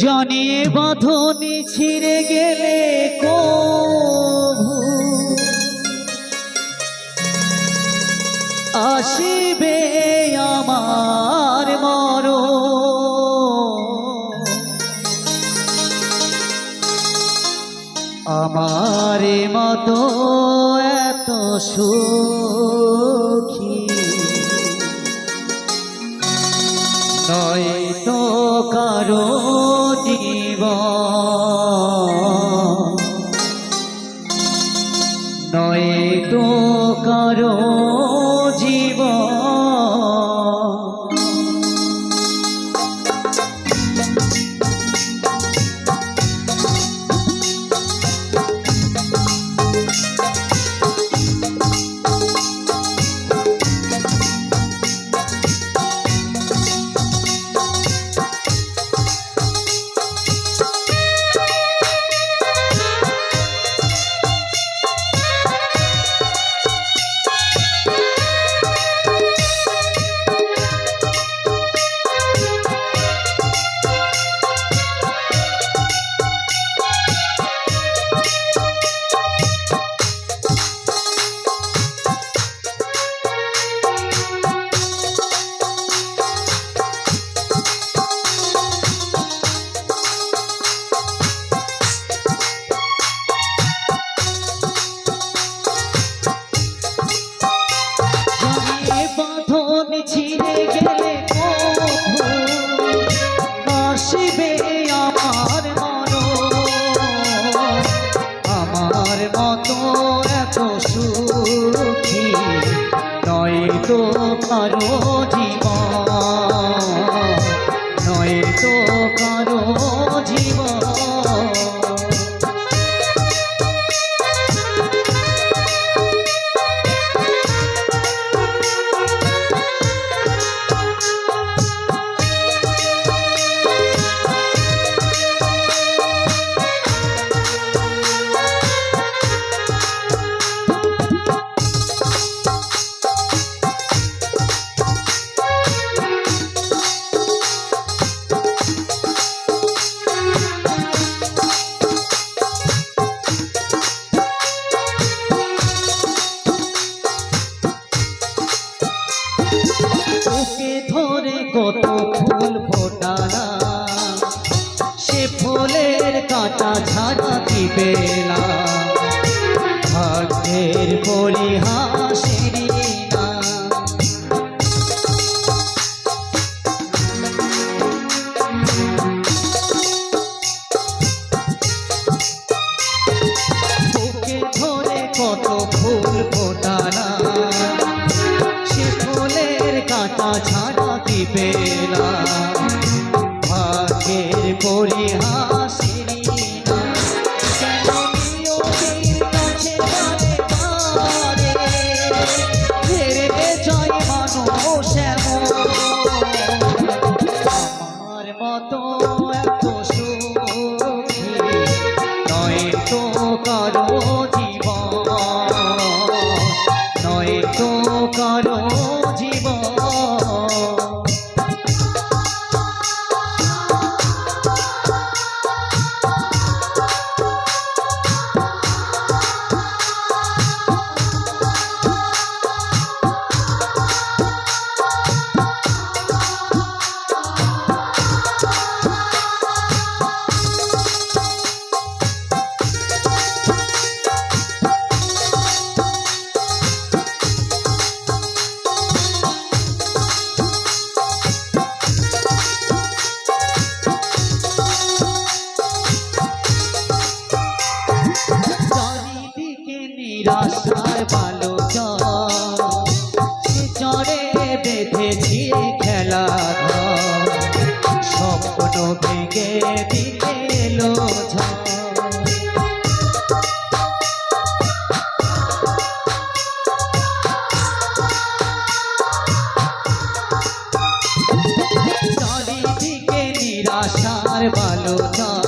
জানে বাঁধনি ছিঁড়ে গেলে কভু। আসিবে আমার মর আমার মতো এত সুখী। নয় তো কারও নয় তো কারও কারও না ভাগ্যের পরিহাসেরই না কত ফুল ফুলের কাটা ছাড়া না। ভাগ্যের পরিহাসেরই কারও বালো সে চরে বেঁধেছি খেলা স্বপ্ন ভেঙে দিতে এলো চারিদিকে নিরাশার বালো সে